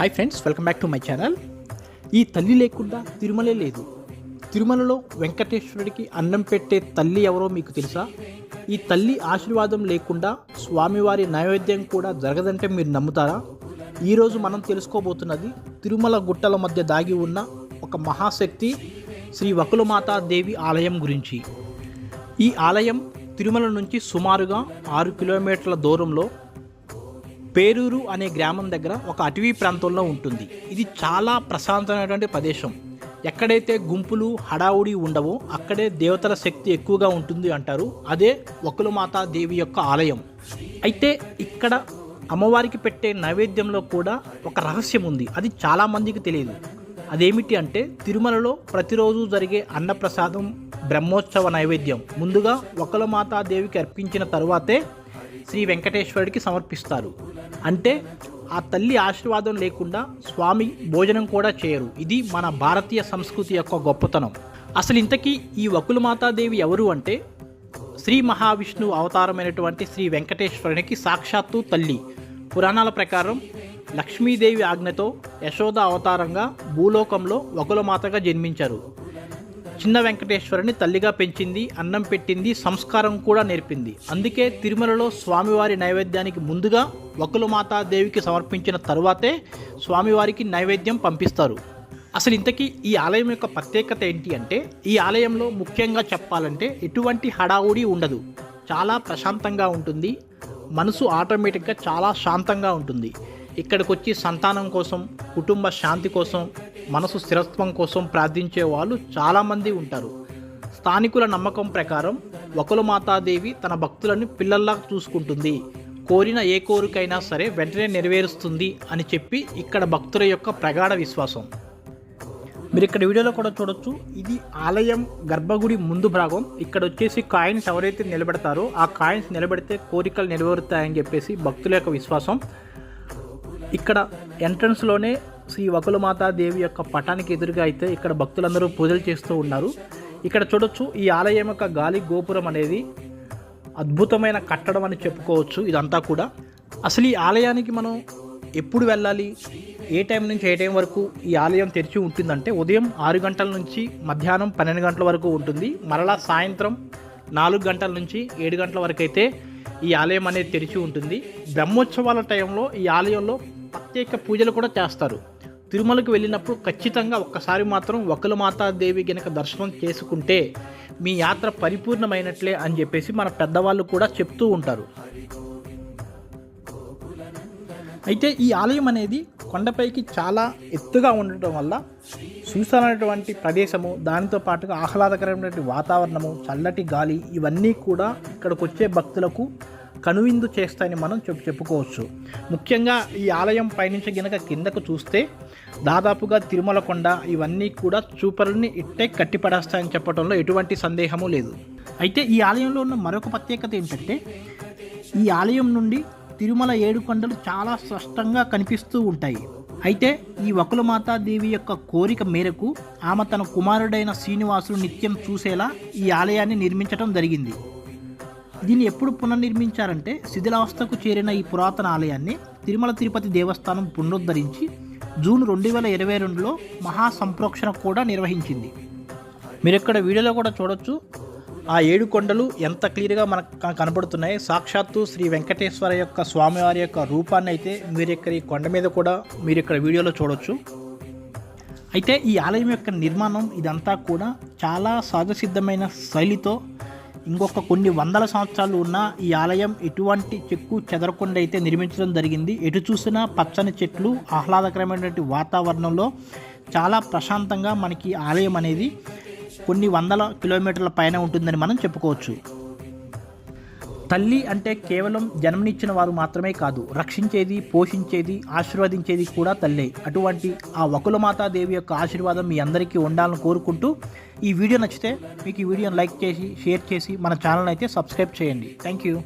Hi friends welcome back to my channel ఈ తల్లి లేకుండా తిరుమలే లేదు. తిరుమలలో వెంకటేశ్వరుడికి అన్నం పెట్టే తల్లి ఎవరో మీకు తెలుసా? ఈ తల్లి ఆశీర్వాదం లేకుండా స్వామివారి నైవేద్యం కూడా జరగదంటే మీరు నమ్ముతారా? ఈరోజు మనం తెలుసుకోబోతున్నది తిరుమల గుట్టల మధ్య దాగి ఉన్న ఒక మహాశక్తి శ్రీ వకులమాతాదేవి ఆలయం గురించి. ఈ ఆలయం తిరుమల నుంచి సుమారుగా ఆరు కిలోమీటర్ల దూరంలో పేరూరు అనే గ్రామం దగ్గర ఒక అటవీ ప్రాంతంలో ఉంటుంది. ఇది చాలా ప్రశాంతమైనటువంటి ప్రదేశం. ఎక్కడైతే గుంపులు హడావుడి ఉండవో అక్కడే దేవతల శక్తి ఎక్కువగా ఉంటుంది అంటారు. అదే వకులమాత దేవి యొక్క ఆలయం. అయితే ఇక్కడ అమ్మవారికి పెట్టే నైవేద్యంలో కూడా ఒక రహస్యం ఉంది. అది చాలామందికి తెలియదు. అదేమిటి అంటే తిరుమలలో ప్రతిరోజు జరిగే అన్నప్రసాదం బ్రహ్మోత్సవ నైవేద్యం. ముందుగా వకులమాతా దేవికి అర్పించిన తరువాతే శ్రీ వెంకటేశ్వరుడికి సమర్పిస్తారు. అంటే ఆ తల్లి ఆశీర్వాదం లేకుండా స్వామి భోజనం కూడా చేయరు. ఇది మన భారతీయ సంస్కృతి యొక్క గొప్పతనం. అసలు ఇంతకీ ఈ వకులమాతాదేవి ఎవరు అంటే? శ్రీ మహావిష్ణువు అవతారమైనటువంటి శ్రీ వెంకటేశ్వరునికి సాక్షాత్తు తల్లి. పురాణాల ప్రకారం లక్ష్మీదేవి ఆజ్ఞతో యశోద అవతారంగా భూలోకంలో వకులమాతగా జన్మించారు. చిన్న వెంకటేశ్వరుని తల్లిగా పెంచింది అన్నం పెట్టింది సంస్కారం కూడా నేర్పింది. అందుకే తిరుమలలో స్వామివారి నైవేద్యానికి ముందుగా వకులమాతాదేవికి సమర్పించిన తరువాతే స్వామివారికి నైవేద్యం పంపిస్తారు. అసలు ఇంతకీ ఈ ఆలయం యొక్క ప్రత్యేకత ఏంటి అంటే ఈ ఆలయంలో ముఖ్యంగా చెప్పాలంటే ఎటువంటి హడావుడి ఉండదు. చాలా ప్రశాంతంగా ఉంటుంది. మనసు ఆటోమేటిక్గా చాలా శాంతంగా ఉంటుంది. ఇక్కడికి వచ్చి సంతానం కోసం కుటుంబ శాంతి కోసం మనసు స్థిరత్వం కోసం ప్రార్థించే వాళ్ళు చాలామంది ఉంటారు. స్థానికుల నమ్మకం ప్రకారం ఒకలు మాతాదేవి తన భక్తులను పిల్లల్లా చూసుకుంటుంది. కోరిన ఏ కోరికైనా సరే వెంటనే నెరవేరుస్తుంది అని చెప్పి ఇక్కడ భక్తుల యొక్క ప్రగాఢ విశ్వాసం. మీరు ఇక్కడ వీడియోలో కూడా చూడొచ్చు. ఇది ఆలయం గర్భగుడి ముందు భాగం. ఇక్కడ వచ్చేసి కాయిన్స్ ఎవరైతే నిలబెడతారో ఆ కాయిన్స్ నిలబెడితే కోరికలు నెరవేరుతాయని చెప్పేసి భక్తుల యొక్క విశ్వాసం. ఇక్కడ ఎంట్రన్స్లోనే శ్రీ వకులమాతాదేవి యొక్క పటానికి ఎదురుగా అయితే ఇక్కడ భక్తులందరూ పూజలు చేస్తూ ఉన్నారు. ఇక్కడ చూడొచ్చు ఈ ఆలయం యొక్క గాలి గోపురం అనేది అద్భుతమైన కట్టడం అని చెప్పుకోవచ్చు ఇదంతా కూడా. అసలు ఈ ఆలయానికి మనం ఎప్పుడు వెళ్ళాలి? ఏ టైం నుంచి ఏ టైం వరకు ఈ ఆలయం తెరిచి ఉంటుందంటే ఉదయం ఆరు గంటల నుంచి మధ్యాహ్నం పన్నెండు గంటల వరకు ఉంటుంది. మరలా సాయంత్రం నాలుగు గంటల నుంచి ఏడు గంటల వరకు అయితే ఈ ఆలయం అనేది తెరిచి ఉంటుంది. బ్రహ్మోత్సవాల టైంలో ఈ ఆలయంలో ప్రత్యేక పూజలు కూడా చేస్తారు. తిరుమలకు వెళ్ళినప్పుడు ఖచ్చితంగా ఒక్కసారి మాత్రం వకులమాతాదేవి గనక దర్శనం చేసుకుంటే మీ యాత్ర పరిపూర్ణమైనట్లే అని చెప్పేసి మన పెద్దవాళ్ళు కూడా చెప్తూ ఉంటారు. అయితే ఈ ఆలయం అనేది కొండపైకి చాలా ఎత్తుగా ఉండటం వల్ల చూసానటువంటి ప్రదేశము దానితో పాటుగా ఆహ్లాదకరమైనటువంటి వాతావరణము చల్లటి గాలి ఇవన్నీ కూడా ఇక్కడికి వచ్చే భక్తులకు కనువిందు చేస్తాయని మనం చెప్పు చెప్పుకోవచ్చు. ముఖ్యంగా ఈ ఆలయం పైనుంచి గనక కిందకు చూస్తే దాదాపుగా తిరుమల కొండ ఇవన్నీ కూడా చూపరుల్ని ఇట్టే కట్టిపడేస్తాయని చెప్పడంలో ఎటువంటి సందేహము లేదు. అయితే ఈ ఆలయంలో ఉన్న మరొక ప్రత్యేకత ఏంటంటే ఈ ఆలయం నుండి తిరుమల ఏడు కొండలు చాలా స్పష్టంగా కనిపిస్తూ ఉంటాయి. అయితే ఈ వకులమాతా దేవి యొక్క కోరిక మేరకు ఆమె తన కుమారుడైన శ్రీనివాసుడు నిత్యం చూసేలా ఈ ఆలయాన్ని నిర్మించడం జరిగింది. దీన్ని ఎప్పుడు పునర్నిర్మించారంటే శిథిలావస్థకు చేరిన ఈ పురాతన ఆలయాన్ని తిరుమల తిరుపతి దేవస్థానం పునరుద్ధరించి జూన్ రెండు వేల ఇరవై రెండులో మహాసంప్రోక్షణ కూడా నిర్వహించింది. మీరు ఇక్కడ వీడియోలో కూడా చూడొచ్చు. ఆ ఏడు కొండలు ఎంత క్లియర్గా మనకు కనబడుతున్నాయి సాక్షాత్తు శ్రీ వెంకటేశ్వర యొక్క స్వామివారి యొక్క రూపాన్ని అయితే మీరు ఇక్కడ ఈ కొండ మీద కూడా మీరు ఇక్కడ వీడియోలో చూడొచ్చు. అయితే ఈ ఆలయం యొక్క నిర్మాణం ఇదంతా కూడా చాలా సహజసిద్ధమైన శైలితో ఇంకొక కొన్ని వందల సంవత్సరాలు ఉన్న ఈ ఆలయం ఎటువంటి చెక్కు చెదరకుండా అయితే నిర్మించడం జరిగింది. ఎటు చూసినా పచ్చని చెట్లు ఆహ్లాదకరమైనటువంటి వాతావరణంలో చాలా ప్రశాంతంగా మనకి ఆలయం అనేది కొన్ని వందల కిలోమీటర్ల పైన ఉంటుందని మనం చెప్పుకోవచ్చు. తల్లి అంటే కేవలం జన్మనిచ్చిన వారు మాత్రమే కాదు రక్షించేది పోషించేది ఆశీర్వదించేది కూడా తల్లే. అటువంటి ఆ వకులమాతాదేవి యొక్క ఆశీర్వాదం మీ అందరికీ ఉండాలని కోరుకుంటూ ఈ వీడియో నచ్చితే మీకు ఈ వీడియోని లైక్ చేసి షేర్ చేసి మన ఛానల్ అయితే సబ్స్క్రైబ్ చేయండి. Thank you.